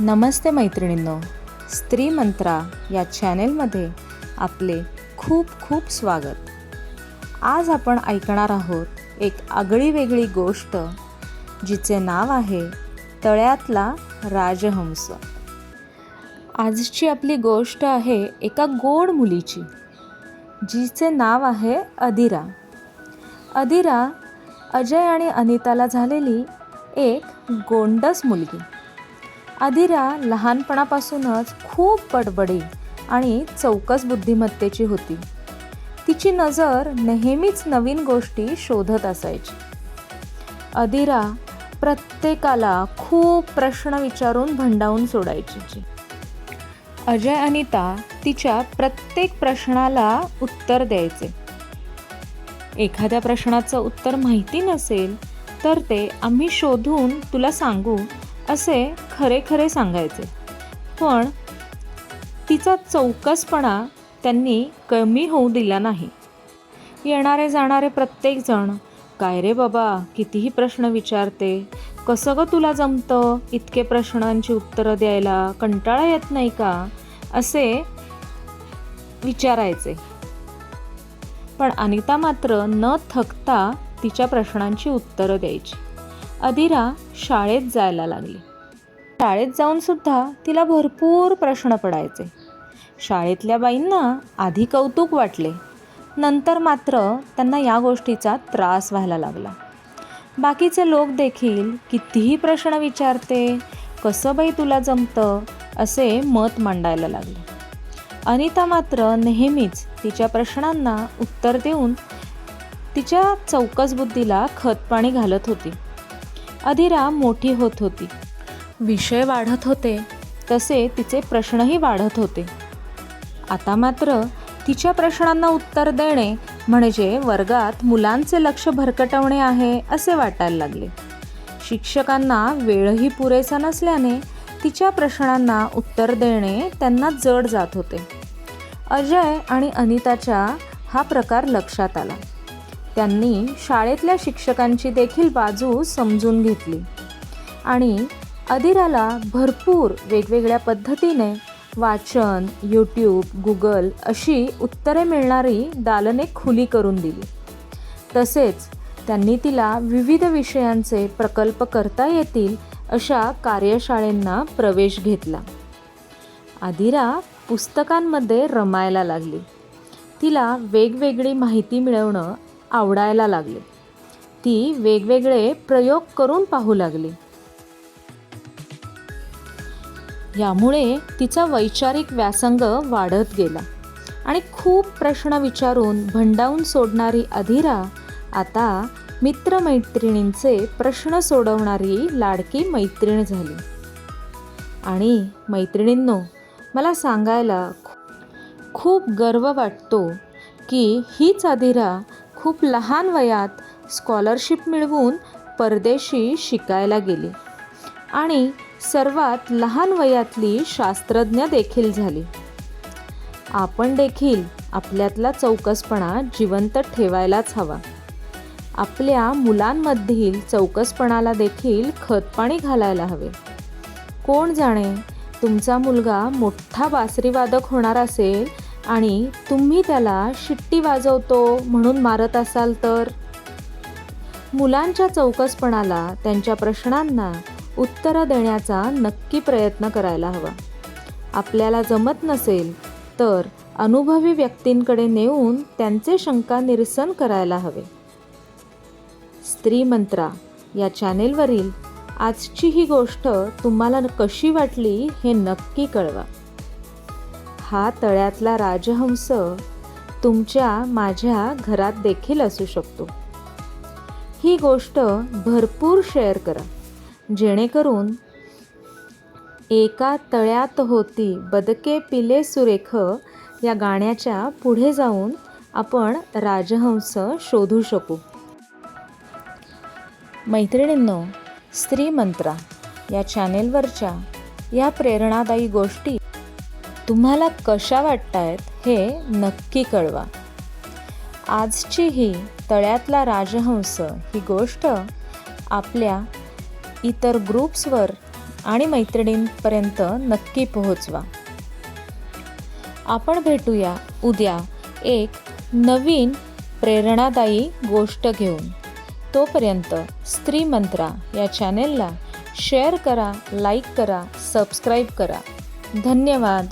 नमस्ते मैत्रिणींनो. स्त्री मंत्रा या चॅनेलमध्ये आपले खूप खूप स्वागत. आज आपण ऐकणार आहोत एक आगळी वेगळी गोष्ट जिचे नाव आहे तळ्यातला राजहंस. आजची आपली गोष्ट आहे एका गोड मुलीची जिचे नाव आहे अदिरा. अदिरा अजय आणि अनिताला झालेली एक गोंडस मुलगी. आदिरा लहानपणापासूनच खूप बडबडी आणि चौकस बुद्धिमत्तेची होती. तिची नजर नेहमीच नवीन गोष्टी शोधत असायची. अधिरा प्रत्येकाला खूप प्रश्न विचारून भंडावून सोडायची. अजय अनिता तिच्या प्रत्येक प्रश्नाला उत्तर द्यायचे. एखाद्या प्रश्नाचं उत्तर माहिती नसेल तर ते आम्ही शोधून तुला सांगू. असे खरे खरे सांगायचे. पण तिचा चौकसपणा त्यांनी कमी होऊ दिला नाही. येणारे जाणारे प्रत्येकजण काय रे बाबा कितीही प्रश्न विचारते कसं ग तुला जमतं इतके प्रश्नांची उत्तरं द्यायला? कंटाळा येत नाही का? असे विचारायचे. पण अनिता मात्र न थकता तिच्या प्रश्नांची उत्तरं द्यायची. अदिरा शाळेत जायला लागली. शाळेत जाऊनसुद्धा तिला भरपूर प्रश्न पडायचे. शाळेतल्या बाईंना आधी कौतुक वाटले. नंतर मात्र त्यांना या गोष्टीचा त्रास व्हायला लागला. बाकीचे लोक देखील कितीही प्रश्न विचारते कसं बाई तुला जमतं असे मत मांडायला लागले. अनिता मात्र नेहमीच तिच्या प्रश्नांना उत्तर देऊन तिच्या चौकस बुद्धीला खतपाणी घालत होती. अधीरा मोठी होत होती. विषय वाढत होते. तसे तिचे प्रश्नही वाढत होते. आता मात्र तिच्या प्रश्नांना उत्तर देणे म्हणजे वर्गात मुलांचे लक्ष भरकटवणे आहे असे वाटायला लागले. शिक्षकांना वेळही पुरेसा नसल्याने तिच्या प्रश्नांना उत्तर देणे त्यांना जड जात होते. अजय आणि अनिताच्या हा प्रकार लक्षात आला. त्यांनी शाळेतल्या शिक्षकांची देखील बाजू समजून घेतली. आणि अदिराला भरपूर वेगवेगळ्या पद्धतीने वाचन यूट्यूब गुगल अशी उत्तरे मिळणारी दालने खुली करून दिली. तसेच त्यांनी तिला विविध विषयांचे प्रकल्प करता येतील अशा कार्यशाळेंना प्रवेश घेतला. आदिरा पुस्तकांमध्ये रमायला लागली. तिला वेगवेगळी माहिती मिळवणं आवडायला लागले. ती वेगवेगळे प्रयोग करून पाहू लागली. यामुळे तिचा वैचारिक व्यासंग वाढत गेला आणि खूप प्रश्न विचारून भंडावून सोडणारी अधिरा आता मित्रमैत्रिणींचे प्रश्न सोडवणारी लाडकी मैत्रीण झाली. आणि मैत्रिणींनो मला सांगायला खूप गर्व वाटतो की हीच अधिरा खूप लहान वयात स्कॉलरशिप मिळवून परदेशी शिकायला गेली. आणि सर्वात लहान वयातली शास्त्रज्ञ देखील झाली. आपण देखील आपल्यातला चौकसपणा जिवंत ठेवायलाच हवा. आपल्या मुलांमधील चौकसपणाला देखील खतपाणी घालायला हवे. कोण जाणे तुमचा मुलगा मोठा बासरीवादक होणार असेल आणि तुम्ही त्याला शिट्टी वाजवतो म्हणून मारत असाल तर? मुलांच्या चौकसपणाला त्यांच्या प्रश्नांना उत्तरं देण्याचा नक्की प्रयत्न करायला हवा. आपल्याला जमत नसेल तर अनुभवी व्यक्तींकडे नेऊन त्यांचे शंका निरसन करायला हवे. स्त्री मंत्रा या चॅनेलवरील आजची ही गोष्ट तुम्हाला कशी वाटली हे नक्की कळवा. हा तळ्यातला राजहंस तुमच्या माझ्या घरात देखील असू शकतो. ही गोष्ट भरपूर शेअर करा. जेणेकरून एका तळ्यात होती बदके पिले सुरेख या गाण्याच्या पुढे जाऊन आपण राजहंस शोधू शकू. मैत्रिणींनो स्त्री मंत्रा या चॅनेलवरच्या या प्रेरणादायी गोष्टी तुम्हाला कशा वाटतायत हे नक्की कळवा. आजची ही तळ्यातला राजहंस ही गोष्ट आपल्या इतर ग्रुप्सवर आणि मैत्रिणींपर्यंत नक्की पोहोचवा. आपण भेटूया उद्या एक नवीन प्रेरणादायी गोष्ट घेऊन. तोपर्यंत स्त्री मंत्रा या चॅनेलला शेअर करा लाईक करा सबस्क्राईब करा. धन्यवाद.